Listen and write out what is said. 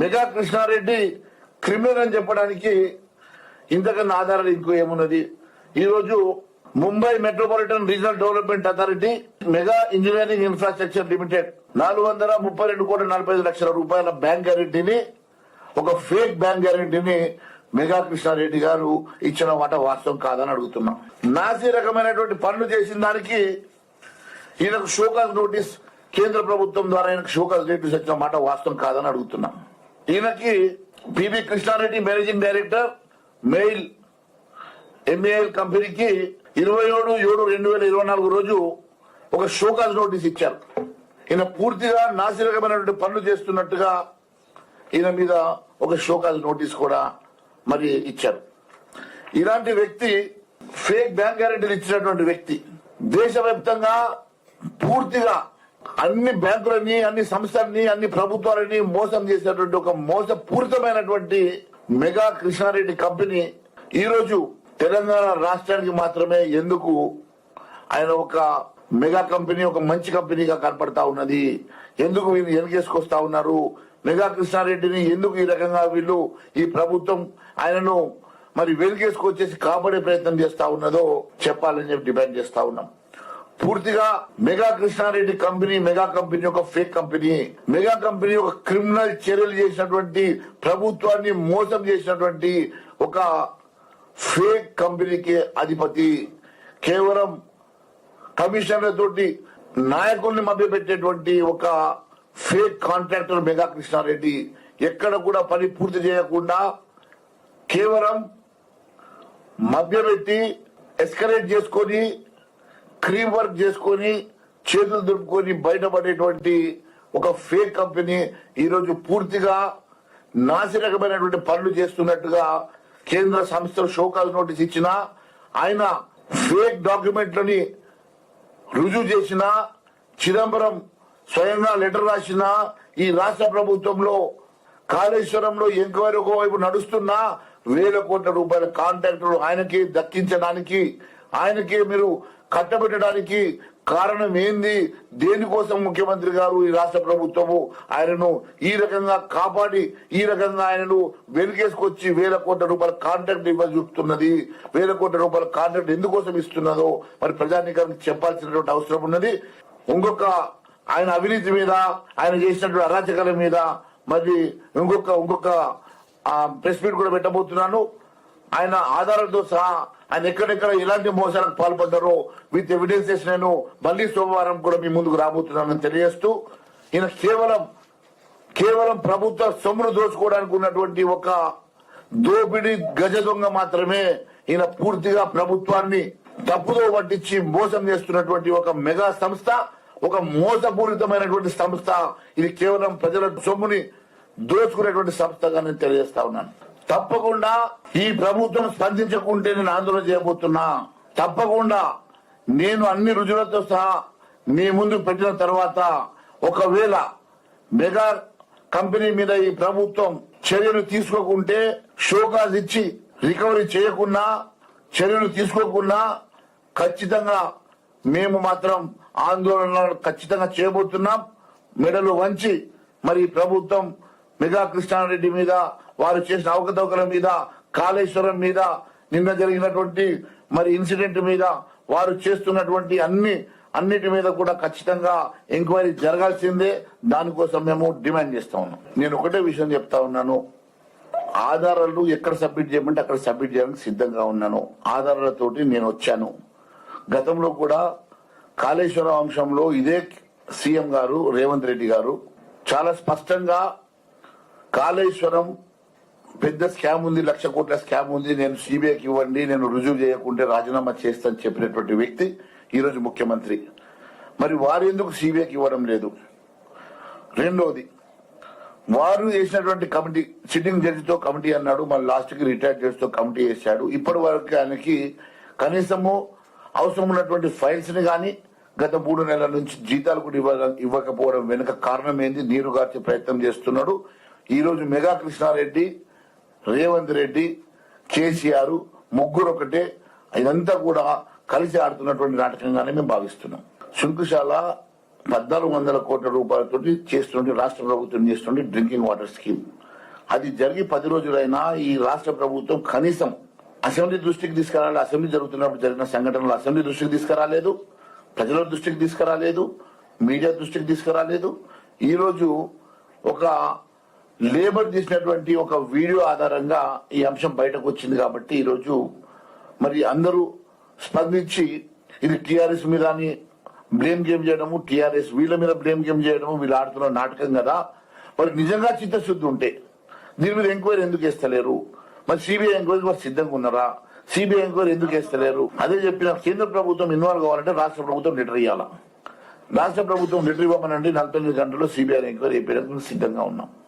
Mega Krishna Reddy criminal అని చెప్పడానికి ఇంతకన్నా ఆధారాలు ఇంకో ఏమున్నది? ఈరోజు Mumbai metropolitan regional development authority Megha engineering infrastructure limited నాలుగు వందల ముప్పై రెండు కోట్ల నలభై ఐదు లక్షల రూపాయల బ్యాంక్ గ్యారెంటీని ఒక ఫేక్ బ్యాంక్ గ్యారెంటీని మెగా కృష్ణారెడ్డి గారు ఇచ్చిన మాట వాస్తవం కాదని అడుగుతున్నాం. నాసి రకమైనటువంటి పనులు చేసిన దానికి ఈయనకు షోకాజ్ నోటీస్ కేంద్ర ప్రభుత్వం ద్వారా ఈయనకు షోకాజ్ నోటీస్ వచ్చిన మాట వాస్తవం కాదని అడుగుతున్నాం. ఈయనకి PV Krishna Reddy managing director MEIL MAL కంపెనీకి ఇరవై ఏడు ఏడు రెండు వేల ఇరవై నాలుగు రోజు ఒక షోకాజ్ నోటీస్ ఇచ్చారు. ఈయన పూర్తిగా నాసిరకమైనటువంటి పనులు చేస్తున్నట్టుగా ఈయన మీద ఒక షోకాజ్ నోటీస్ కూడా మరి ఇచ్చారు. ఇలాంటి వ్యక్తి ఫేక్ బ్యాంక్ గ్యారెంటీలు ఇచ్చినటువంటి వ్యక్తి దేశవ్యాప్తంగా పూర్తిగా అన్ని బ్యాంకులని అన్ని సంస్థలని అన్ని ప్రభుత్వాలని మోసం చేసినటువంటి ఒక మోసపూరితమైనటువంటి మెగా కృష్ణారెడ్డి కంపెనీ ఈ రోజు తెలంగాణ రాష్ట్రానికి మాత్రమే ఎందుకు ఆయన ఒక మెగా కంపెనీ ఒక మంచి కంపెనీగా కనపడతా ఉన్నది? ఎందుకు వీళ్ళు వెనకేసుకొస్తా ఉన్నారు? మెగా కృష్ణారెడ్డిని ఎందుకు ఈ రకంగా వీళ్ళు ఈ ప్రభుత్వం ఆయనను మరి వెనుకేసుకొచ్చేసి కాపాడే ప్రయత్నం చేస్తా ఉన్నదో చెప్పాలని చెప్పి డిమాండ్ చేస్తా ఉన్నాం. పూర్తిగా మెగా కృష్ణారెడ్డి కంపెనీ మెగా కంపెనీ ఒక ఫేక్ కంపెనీ. మెగా కంపెనీ ఒక క్రిమినల్ చర్యలు చేసినటువంటి ప్రభుత్వాన్ని మోసం చేసినటువంటి ఒక ఫేక్ కంపెనీకి అధిపతి. కేవలం కమిషన్లతోటి నాయకుల్ని మభ్యపెట్టేటువంటి ఒక ఫేక్ కాంట్రాక్టర్ మెగా కృష్ణారెడ్డి ఎక్కడ కూడా పని పూర్తి చేయకుండా కేవలం మభ్యపెట్టి ఎస్కరేట్ చేసుకొని క్రీమ్ వర్క్ చేసుకొని చేతులు దుడుపుకొని బయటపడేటువంటి ఒక ఫేక్ కంపెనీ ఈరోజు పూర్తిగా నాసిరకమైనటువంటి పనులు చేస్తున్నట్టుగా కేంద్ర సంస్థలు షోకాల్ నోటీస్ ఇచ్చిన ఆయన ఫేక్ డాక్యుమెంట్లని రుజువు చేసిన చిదంబరం స్వయంగా లెటర్ రాసిన ఈ రాష్ట్ర ప్రభుత్వంలో కాళేశ్వరంలో ఎంక్వైరీ ఒకవైపు నడుస్తున్నా వేల కోట్ల రూపాయల కాంట్రాక్టులు ఆయనకి దక్కించడానికి ఆయనకి మీరు కట్టబెట్టడానికి కారణం ఏంది? దేనికోసం ముఖ్యమంత్రి గారు ఈ రాష్ట్ర ప్రభుత్వము ఆయనను ఈ రకంగా కాపాడి ఈ రకంగా ఆయనను వెనుకేసుకొచ్చి వేల కోట్ల రూపాయల కాంట్రాక్ట్ ఇవ్వజూపుతున్నది. వేల కోట్ల రూపాయల కాంట్రాక్ట్ ఎందుకోసం ఇస్తున్నదో మరి ప్రజానికానికి చెప్పాల్సినటువంటి అవసరం ఉన్నది. ఇంకొక ఆయన అవినీతి మీద ఆయన చేసినటువంటి అరాచకాల మీద మరి ఇంకొక ఇంకొక ప్రెస్ మీట్ కూడా పెట్టబోతున్నాను. ఆయన ఆధారాలతో సహా ఆయన ఎక్కడెక్కడ ఎలాంటి మోసాలకు పాల్పడ్డారో విత్ ఎవిడెన్సెస్ నేను మళ్ళీ సోమవారం కూడా మీ ముందుకు రాబోతున్నానని తెలియజేస్తూ ఈయన కేవలం కేవలం ప్రభుత్వ సొమ్మును దోచుకోవడానికి ఉన్నటువంటి ఒక దోపిడీ గజ దొంగ మాత్రమే ఈయన పూర్తిగా ప్రభుత్వాన్ని తప్పుదో పట్టించి మోసం చేస్తున్నటువంటి ఒక మెగా సంస్థ ఒక మోసపూరితమైనటువంటి సంస్థ. ఇది కేవలం ప్రజల సొమ్ముని దోచుకునేటువంటి సంస్థగా నేను తెలియజేస్తా ఉన్నాను. తప్పకుండా ఈ ప్రభుత్వం స్పందించకుంటే నేను ఆందోళన చేయబోతున్నా. తప్పకుండా నేను అన్ని రుజువులతో సహా మీ ముందు పెట్టిన తర్వాత ఒకవేళ మెగా కంపెనీ మీద ఈ ప్రభుత్వం చర్యలు తీసుకోకుంటే షోకాజ్ ఇచ్చి రికవరీ చేయకున్నా చర్యలు తీసుకోకున్నా ఖచ్చితంగా మేము మాత్రం ఆందోళన ఖచ్చితంగా చేయబోతున్నాం. మెడలు వంచి మరి ప్రభుత్వం మెగా కృష్ణారెడ్డి మీద వారు చేసిన అవకతవకల మీద కాళేశ్వరం మీద నిన్న జరిగినటువంటి మరి ఇన్సిడెంట్ మీద వారు చేస్తున్నటువంటి అన్ని అన్నిటి మీద కూడా ఖచ్చితంగా ఎంక్వైరీ జరగాల్సిందే. దానికోసం మేము డిమాండ్ చేస్తా ఉన్నాం. నేను ఒకటే విషయం చెప్తా ఉన్నాను. ఆధారాలు ఎక్కడ సబ్మిట్ చేయమంటే అక్కడ సబ్మిట్ చేయడానికి సిద్ధంగా ఉన్నాను. ఆధారాలతోటి నేను వచ్చాను. గతంలో కూడా కాళేశ్వరం అంశంలో ఇదే సీఎం గారు రేవంత్ రెడ్డి గారు చాలా స్పష్టంగా కాళేశ్వరం పెద్ద స్కామ్ ఉంది లక్ష కోట్ల స్కామ్ ఉంది. నేను సిబిఐకి ఇవ్వండి నేను రుజువు చేయకుంటే రాజీనామా చేస్తాను చెప్పినటువంటి వ్యక్తి ఈరోజు ముఖ్యమంత్రి. మరి వారు ఎందుకు సిబిఐకి ఇవ్వడం లేదు? రెండోది వారు చేసినటువంటి కమిటీ సిట్టింగ్ జడ్జితో కమిటీ అన్నాడు మళ్ళీ లాస్ట్కి రిటైర్ జడ్జితో కమిటీ చేశాడు ఇప్పటి వరకు ఆయనకి కనీసము అవసరం ఉన్నటువంటి ఫైల్స్ని గత మూడు నెలల నుంచి జీతాలు కూడా ఇవ్వ ఇవ్వకపోవడం వెనుక కారణం ఏంది? నీరు గార్చే ప్రయత్నం చేస్తున్నాడు. ఈ రోజు మెగా కృష్ణారెడ్డి రేవంత్ రెడ్డి కేసీఆర్ ముగ్గురు ఒకటే ఇదంతా కూడా కలిసి ఆడుతున్నటువంటి నాటకంగానే మేము భావిస్తున్నాం. శుంకుశాల పద్నాలుగు వందల కోట్ల రూపాయలతో చేస్తుంటే రాష్ట్ర ప్రభుత్వం చేస్తుంటే డ్రింకింగ్ వాటర్ స్కీమ్. అది జరిగి పది రోజులైనా ఈ రాష్ట్ర ప్రభుత్వం కనీసం అసెంబ్లీ దృష్టికి తీసుకురాలి అసెంబ్లీ జరుగుతున్నప్పుడు జరిగిన సంఘటనలు అసెంబ్లీ దృష్టికి తీసుకురాలేదు. ప్రజల దృష్టికి తీసుకురాలేదు. మీడియా దృష్టికి తీసుకురాలేదు. ఈరోజు ఒక లేబర్ తీసినటువంటి ఒక వీడియో ఆధారంగా ఈ అంశం బయటకు వచ్చింది కాబట్టి ఈరోజు మరి అందరూ స్పందించి ఇది టీఆర్ఎస్ మీద అని బ్లేమ్ గేమ్ చేయడము టిఆర్ఎస్ వీళ్ళ మీద బ్లేమ్ గేమ్ చేయడము వీళ్ళు ఆడుతున్న నాటకం కదా. మరి నిజంగా చిత్తశుద్ధి ఉంటే దీని మీద ఎంక్వైరీ ఎందుకు వేస్తలేరు మరి సిబిఐ ఎంక్వైరీ మరి సిద్ధంగా ఉన్నారా? సిబిఐ ఎంక్వైరీ ఎందుకు వేస్తలేరు అదే చెప్పిన కేంద్ర ప్రభుత్వం ఇన్వాల్వ్ కావాలంటే రాష్ట్ర ప్రభుత్వం లెటర్ ఇవ్వాలా రాష్ట్ర ప్రభుత్వం లెటర్ ఇవ్వమనండి నలభై ఎనిమిది గంటల్లో సిబిఐ ఎంక్వైరీ అయిపోయడానికి సిద్ధంగా ఉన్నాం.